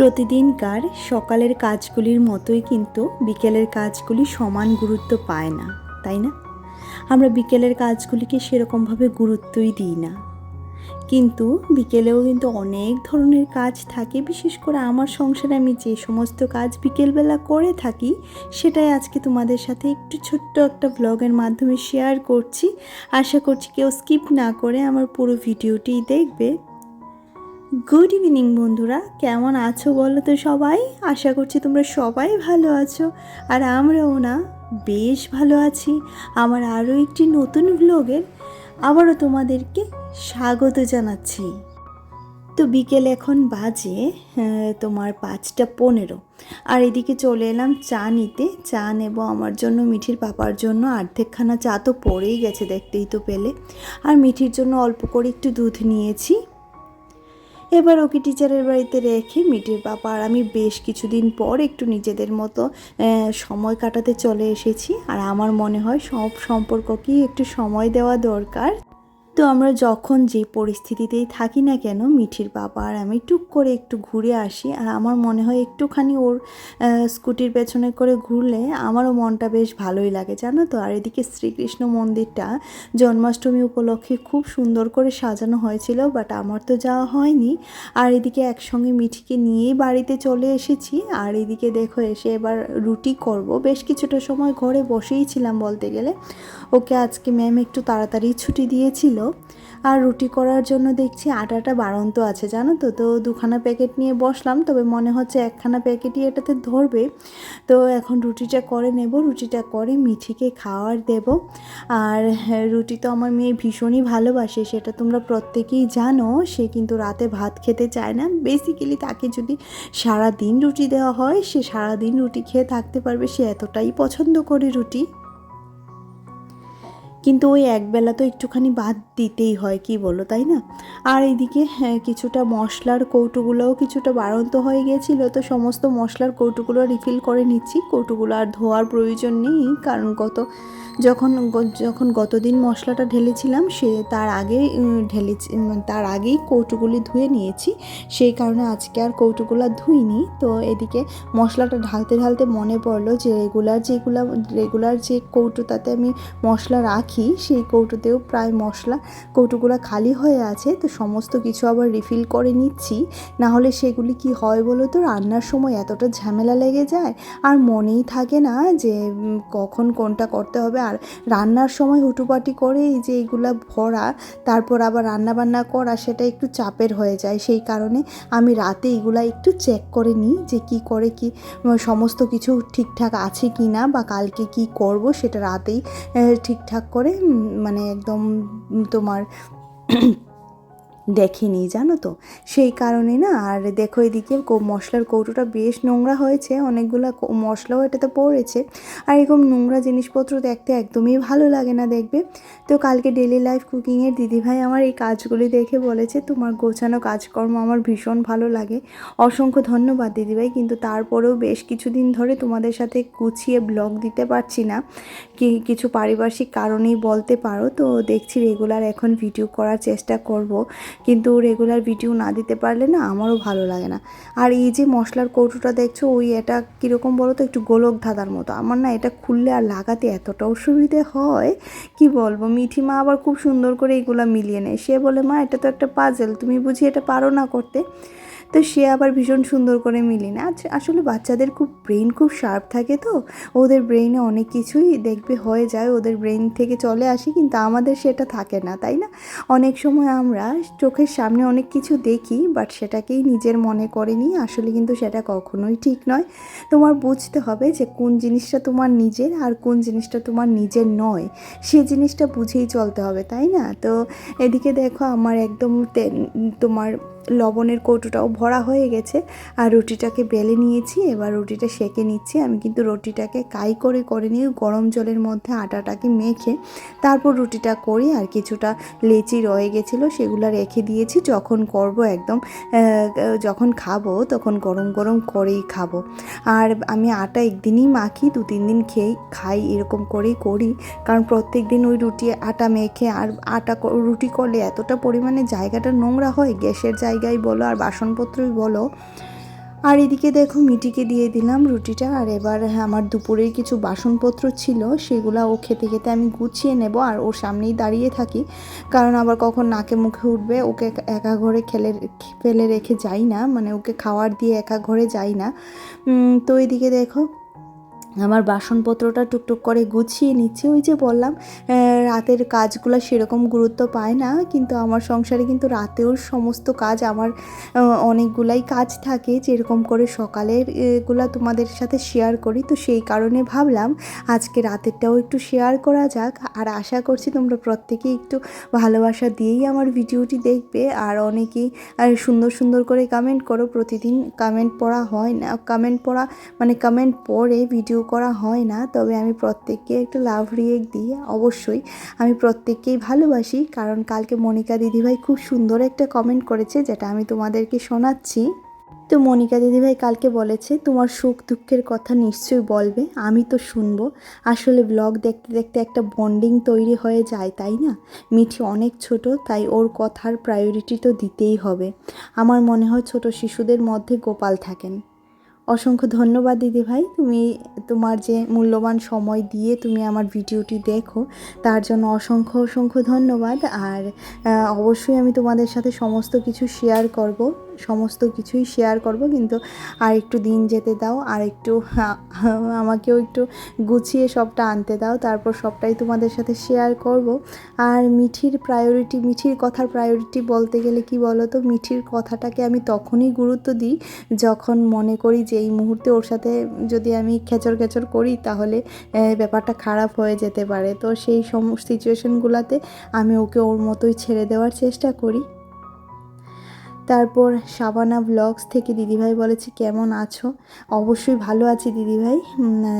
প্রতিদিনকার সকালের কাজগুলির মতোই কিন্তু বিকেলের কাজগুলি সমান গুরুত্ব পায় না, তাই না? আমরা বিকেলের কাজগুলিকে সেরকমভাবে গুরুত্বই দিই না। কিন্তু বিকেলেও কিন্তু অনেক ধরনের কাজ থাকে, বিশেষ করে আমার সংসারে আমি যে সমস্ত কাজ বিকেলবেলা করে থাকি, সেটাই আজকে তোমাদের সাথে একটু ছোট্ট একটা ব্লগের মাধ্যমে শেয়ার করছি। আশা করছি কেউ স্কিপ না করে আমার পুরো ভিডিওটি দেখবে। গুড ইভিনিং বন্ধুরা। কেমন আছো বলো তো সবাই? আশা করছি তোমরা সবাই ভালো আছো, আর আমরাও না, বেশ ভালো আছি। আমার আরও একটি নতুন ব্লগের আবারও তোমাদেরকে স্বাগত জানাচ্ছি। তো বিকেল এখন বাজে তোমার পাঁচটা পনেরো। আর এদিকে চলে এলাম চা নিতে। চা নেব আমার জন্য, মিঠির পাপার জন্য। অর্ধেকখানা চা তো পড়েই গেছে, দেখতেই তো পেলে। আর মিঠির জন্য অল্প করে একটু দুধ নিয়েছি। এবার ওকে টিচারের বাড়িতে রেখে মিটির পাপা আর আমি বেশ কিছুদিন পর একটু নিজেদের মতো সময় কাটাতে চলে এসেছি। আর আমার মনে হয় সব সম্পর্ককেই একটু সময় দেওয়া দরকার। তো আমরা যখন যে পরিস্থিতিতেই থাকি না কেন, মিঠির বাবা আর আমি টুক করে একটু ঘুরে আসি আর আমার মনে হয় একটুখানি ওর স্কুটির পেছনে করে ঘুরলে আমারও মনটা বেশ ভালোই লাগে, জানো তো? আর এদিকে শ্রীকৃষ্ণ মন্দিরটা জন্মাষ্টমী উপলক্ষে খুব সুন্দর করে সাজানো হয়েছিল বাট আমার তো যাওয়া হয়নি। আর এদিকে একসঙ্গে মিঠিকে নিয়েই বাড়িতে চলে এসেছি আর এদিকে দেখো এসে এবার রুটি করব। বেশ কিছুটা সময় ঘরে বসেই ছিলাম বলতে গেলে। ওকে আজকে ম্যাম একটু তাড়াতাড়ি ছুটি দিয়েছিল। আর রুটি করার জন্য দেখছি আটাটা বাড়ন্ত আছে, জানো তো? তো দুখানা প্যাকেট নিয়ে বসলাম, তবে মনে হচ্ছে একখানা প্যাকেটই এটাতে ধরবে। তো এখন রুটিটা করে নেব, রুটিটা করে মিঠিকে খাওয়ার দেব। আর রুটি তো আমার মেয়ে ভীষণই ভালোবাসে, সেটা তোমরা প্রত্যেকেই জানো। সে কিন্তু রাতে ভাত খেতে চায় না। বেসিক্যালি তাকে যদি সারা দিন রুটি দেওয়া হয়, সে সারা দিন রুটি খেয়ে থাকতে পারবে, সে এতটাই পছন্দ করে রুটি। কিন্তু ওই একবেলা তো একটুখানি বাদ দিতেই হয় কি বলো তাই না? আর এইদিকে হ্যাঁ, কিছুটা মশলার কৌটোগুলোও কিছুটা বাড়ন্ত হয়ে গেছিল তো সমস্ত মশলার কৌটোগুলো রিফিল করে নিচ্ছি। কৌটোগুলো আর ধোয়ার প্রয়োজন নেই কারণ গত যখন যখন গতদিন মশলাটা ঢেলেছিলাম সে তার আগে ঢেলেছি তার আগেই কৌটোগুলি ধুয়ে নিয়েছি। সেই কারণে আজকে আর কৌটোগুলো ধুইনি। তো এদিকে মশলাটা ঢালতে ঢালতে মনে পড়ল যে রেগুলার যেগুলো রেগুলার যে কৌটোটাতে আমি মশলা রাখি সেই কৌটোতেও প্রায় মশলা, কৌটোগুলো খালি হয়ে আছে, তো সমস্ত কিছু আবার রিফিল করে নিচ্ছি। না হলে সেগুলি কি হয় বলো তো, রান্নার সময় এতটা ঝামেলা লেগে যায়, আর মনেই থাকে না যে কখন কোনটা করতে হবে। আর রান্নার সময় হুটুপাটি করে এই যে এগুলা ভরা, তারপর আবার রান্না বান্না করা, সেটা একটু চাপের হয়ে যায়। সেই কারণে আমি রাতে এগুলা একটু চেক করে নিই যে কি করে কি সমস্ত কিছু ঠিকঠাক আছে কি না বা কালকে কি করব, সেটা রাতেই ঠিকঠাক করে উম, মানে একদম তোমার দেখিনি, জানো তো? সেই কারণে না, আর দেখো এদিকে মশলার কৌটোটা বেশ নোংরা হয়েছে, অনেকগুলো মশলাও এটাতে পড়েছে। আর এরকম নোংরা জিনিসপত্র দেখতে একদমই ভালো লাগে না দেখবে। তো কালকে ডেলি লাইফ কুকিংয়ের দিদিভাই আমার এই কাজগুলি দেখে বলেছে, তোমার গোছানো কাজকর্ম আমার ভীষণ ভালো লাগে। অসংখ্য ধন্যবাদ দিদিভাই, কিন্তু তারপরেও বেশ কিছুদিন ধরে তোমাদের সাথে গুছিয়ে ব্লগ দিতে পারছি না। কি, কিছু পারিপার্শ্বিক কারণেই বলতে পারো, তো দেখছি রেগুলার এখন ভিডিও করার চেষ্টা করব। কিন্তু রেগুলার ভিডিও না দিতে পারলে না আমারও ভালো লাগে না। আর এই যে মশলার কৌটোটা দেখছ, ওই এটা কীরকম বলো তো একটু গোলক ধাঁধার মতো। আমার না এটা খুললে আর লাগাতে এতটা অসুবিধে হয়, কি বলব? মিঠি মা আবার খুব সুন্দর করে এইগুলো মিলিয়ে নেয়। সে বলে, মা, এটা তো একটা পাজেল তুমি বুঝি এটা পারো না করতে? তো সে আবার ভীষণ সুন্দর করে মিলিয়ে না আচ্ছা আসলে বাচ্চাদের খুব ব্রেন খুব শার্প থাকে তো? ওদের ব্রেইনে অনেক কিছুই দেখবে, হয়ে যায়, ওদের ব্রেন থেকে চলে আসি, কিন্তু আমাদের সেটা থাকে না, তাই না? অনেক সময় আমরা চোখের সামনে অনেক কিছু দেখি বাট সেটাকেই নিজের মনে করে নিই আসলে কিন্তু সেটা কখনোই ঠিক নয়। তোমার বুঝতে হবে যে কোন জিনিসটা তোমার নিজের আর কোন জিনিসটা তোমার নিজের নয়। সে জিনিসটা বুঝেই চলতে হবে, তাই না? তো এদিকে দেখো আমার একদম তোমার লবণের কৌটোটাও ভরা হয়ে গেছে আর রুটিটাকে বেলে নিয়েছি। এবার রুটিটা সেকে নিচ্ছি। আমি কিন্তু রুটিটাকে কাই করে করে নিয়ে গরম জলের মধ্যে আটাটাকে মেখে তারপর রুটিটা করি আর কিছুটা লেচি রয়ে গেছিল সেগুলো রেখে দিয়েছি। যখন করব একদম যখন খাব তখন গরম গরম করেই খাব। আর আমি আটা একদিনই মাখি, দু, তিন দিন খেয়ে খাই, এরকম করেই করি। কারণ প্রত্যেক দিন ওই রুটি, আটা মেখে আর আটা রুটি করলে এতটা পরিমাণে জায়গাটা নোংরা হয়, গ্যাসের জায়গায় বলো আর বাসনপত্রই বলো। আর এদিকে দেখো মিটিকে দিয়ে দিলাম রুটিটা। আর এবার আমার দুপুরের কিছু বাসনপত্র ছিল, সেগুলো ও খেতে খেতে আমি গুছিয়ে নেব আর ওর সামনেই দাঁড়িয়ে থাকি। কারণ আবার কখন নাকে মুখে উঠবে, ওকে একা ঘরে খেলে ফেলে রেখে যাই না। মানে ওকে খাওয়ার দিয়ে একা ঘরে যাই না। তো এদিকে দেখো আমার বাসনপত্রটা টুকটুক করে গুছিয়ে নিচ্ছি। ওই যে বললাম রাতের কাজগুলো সেরকম গুরুত্ব পায় না, কিন্তু আমার সংসারে কিন্তু রাতেও সমস্ত কাজ আমার অনেকগুলাই কাজ থাকে। যেরকম করে সকালের এগুলো তোমাদের সাথে শেয়ার করি। তো সেই কারণে ভাবলাম, আজকে রাতেরটাও একটু শেয়ার করা যাক। আর আশা করছি তোমরা প্রত্যেকেই একটু ভালোবাসা দিয়েই আমার ভিডিওটি দেখবে। আর অনেকেই সুন্দর সুন্দর করে কমেন্ট করো। প্রতিদিন কমেন্ট পড়া হয় না। কমেন্ট পড়া মানে কমেন্ট পড়ে ভিডিও করা হয় না, তবে আমি প্রত্যেককে একটু লাভ রিয়েক্ট দিই। অবশ্যই আমি প্রত্যেককেই ভালোবাসি, কারণ কালকে মনিকা দিদিভাই খুব সুন্দর একটা কমেন্ট করেছে, যেটা আমি তোমাদেরকে শোনাচ্ছি। তো মনিকা দিদিভাই কালকে বলেছে, তোমার সুখ দুঃখের কথা নিশ্চয়ই বলবে, আমি তো শুনব। আসলে ব্লগ দেখতে দেখতে একটা বন্ডিং তৈরি হয়ে যায়, তাই না? মিঠি অনেক ছোট, তাই ওর কথার প্রায়োরিটি তো দিতেই হবে। আমার মনে হয় ছোট শিশুদের মধ্যে গোপাল থাকেন। অসংখ্য ধন্যবাদ দিদি ভাই। তুমি তোমার যে মূল্যবান সময় দিয়ে তুমি আমার ভিডিওটি দেখো, তার জন্য অসংখ্য অসংখ্য ধন্যবাদ। আর অবশ্যই আমি তোমাদের সাথে সমস্ত কিছু শেয়ার করব। সমস্ত কিছুই শেয়ার করব, কিন্তু আর একটু দিন যেতে দাও, আর একটু আমাকেও একটু গুছিয়ে সবটা আনতে দাও, তারপর সবটাই তোমাদের সাথে শেয়ার করব। আর মিঠির প্রায়োরিটি মিঠির কথার প্রায়োরিটি বলতে গেলে কি বলো তো মিঠির কথাটাকে আমি তখনই গুরুত্ব দিই, যখন মনে করি যে এই মুহূর্তে ওর সাথে যদি আমি খেচর খেচর করি, তাহলে ব্যাপারটা খারাপ হয়ে যেতে পারে। তো সেই সম সিচুয়েশনগুলোতে আমি ওকে ওর মতোই ছেড়ে দেওয়ার চেষ্টা করি। তারপর শাবানা ব্লগস থেকে দিদিভাই বলেছে, কেমন আছো? অবশ্যই ভালো আছি দিদিভাই।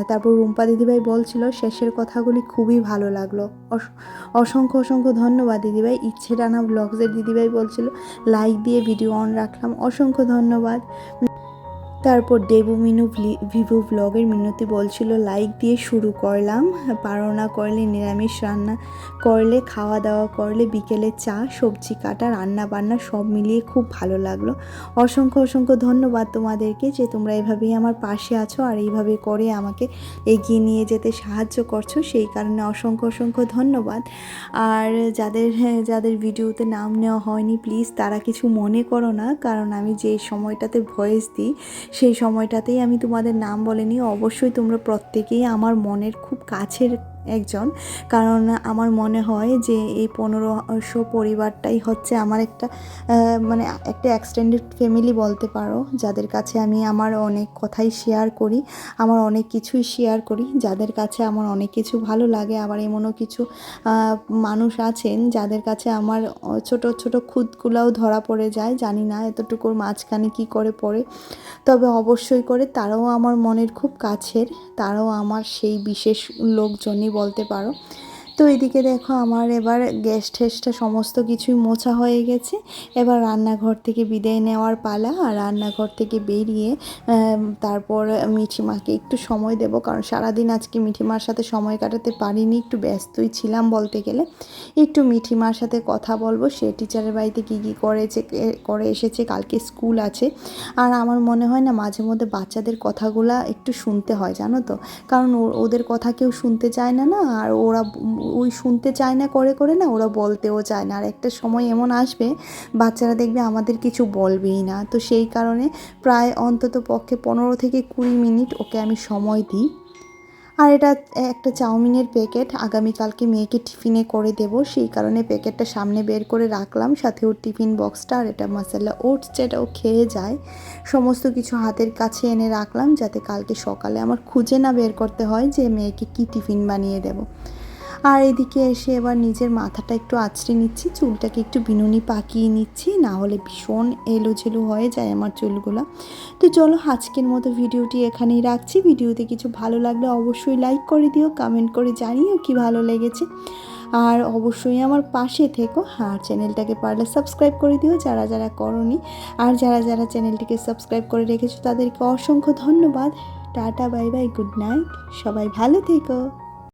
তারপর রুম্পা দিদিভাই বলছিল, শেষের কথাগুলি খুবই ভালো লাগল। অস- অসংখ্য অসংখ্য ধন্যবাদ দিদিভাই। ইচ্ছে টানা ব্লগসের দিদিভাই বলছিল, লাইক দিয়ে ভিডিও অন রাখলাম। অসংখ্য ধন্যবাদ। তারপর দেবু মিনু ভিভু ব্লগের মিনতি বলছিল লাইক দিয়ে শুরু করলাম। পারনা করলে, নিরামিষ রান্না করলে খাওয়া দাওয়া করলে, বিকেলে চা, সবজি কাটা রান্না বান্না সব মিলিয়ে খুব ভালো লাগল। অসংখ্য অসংখ্য ধন্যবাদ তোমাদেরকে যে তোমরা এভাবেই আমার পাশে আছো আর এইভাবে করে আমাকে এগিয়ে নিয়ে যেতে সাহায্য করছ। সেই কারণে অসংখ্য অসংখ্য ধন্যবাদ। আর যাদের যাদের ভিডিওতে নাম নেওয়া হয়নি প্লিজ তারা কিছু মনে করো না, কারণ আমি যে সময়টাতে ভয়েস দিই সেই সময়টাতেই আমি তোমাদের নাম বলে বলিনি। অবশ্যই তোমরা প্রত্যেকেই আমার মনের খুব কাছের একজন। কারণ আমার মনে হয় যে এই পনেরোশো পরিবারটাই হচ্ছে আমার একটা মানে একটা এক্সটেন্ডেড ফ্যামিলি বলতে পারো। যাদের কাছে আমি আমার অনেক কথাই শেয়ার করি, আমার অনেক কিছুই শেয়ার করি। যাদের কাছে আমার অনেক কিছু ভালো লাগে, আবার এমনও কিছু মানুষ আছেন যাদের কাছে আমার ছোট ছোট খুদগুলাও ধরা পড়ে যায়। জানি না এতটুকুর মাঝখানে কি করে পড়ে। তবে অবশ্যই করে তারাও আমার মনের খুব কাছের, তারাও আমার সেই বিশেষ লোকজনই বলতে পারো। তো এদিকে দেখো আমার এবার গ্যাস ঠেসটা সমস্ত কিছুই মোছা হয়ে গেছে। এবার রান্নাঘর থেকে বিদায় নেওয়ার পালা আর রান্নাঘর থেকে বেরিয়ে তারপর মিঠিমাকে একটু সময় দেব কারণ সারাদিন আজকে মিঠিমার সাথে সময় কাটাতে পারিনি, একটু ব্যস্তই ছিলাম বলতে গেলে। একটু মিঠিমার সাথে কথা বলব, সে টিচারের বাড়িতে কী কী করেছে করে এসেছে, কালকে স্কুল আছে। আর আমার মনে হয় না মাঝে মধ্যে বাচ্চাদের কথাগুলা একটু শুনতে হয়, জানো তো? কারণ ওদের কথা কেউ শুনতে চায় না না, আর ওরা ওই শুনতে চায় না, করে করে না, ওরা বলতেও চায় না। আর একটা সময় এমন আসবে, বাচ্চারা দেখবে আমাদের কিছু বলবেই না। তো সেই কারণে প্রায় অন্তত পক্ষে পনেরো থেকে কুড়ি মিনিট ওকে আমি সময় দিই। আর এটা একটা চাউমিনের প্যাকেট, আগামীকালকে মেয়েকে টিফিনে করে দেব। সেই কারণে প্যাকেটটা সামনে বের করে রাখলাম, সাথে ওর টিফিন বক্সটা আর এটা মশালা ওটস যেটা ও খেয়ে যায়, সমস্ত কিছু হাতের কাছে এনে রাখলাম, যাতে কালকে সকালে আমার খুঁজে না বের করতে হয় যে মেয়েকে কি টিফিন বানিয়ে দেব। আর এদিকে এসে এবার নিজের মাথাটা একটু আঁচড়ে নিচ্ছি, চুলটাকে একটু বিনুনি পাকিয়ে নিচ্ছি, না হলে ভীষণ এলোঝেলো হয়ে যায় আমার চুলগুলো। তো চলো আজকের মতো ভিডিওটি এখানেই রাখছি। ভিডিওতে কিছু ভালো লাগলে অবশ্যই লাইক করে দিও কমেন্ট করে জানিও কি ভালো লেগেছে। আর অবশ্যই আমার পাশে থেকো, আর চ্যানেলটাকে পারলে সাবস্ক্রাইব করে দিও যারা যারা করনি। আর যারা যারা চ্যানেলটিকে সাবস্ক্রাইব করে রেখেছো তাদেরকে অসংখ্য ধন্যবাদ। Tata bye bye good night সবাই ভালো থেকো।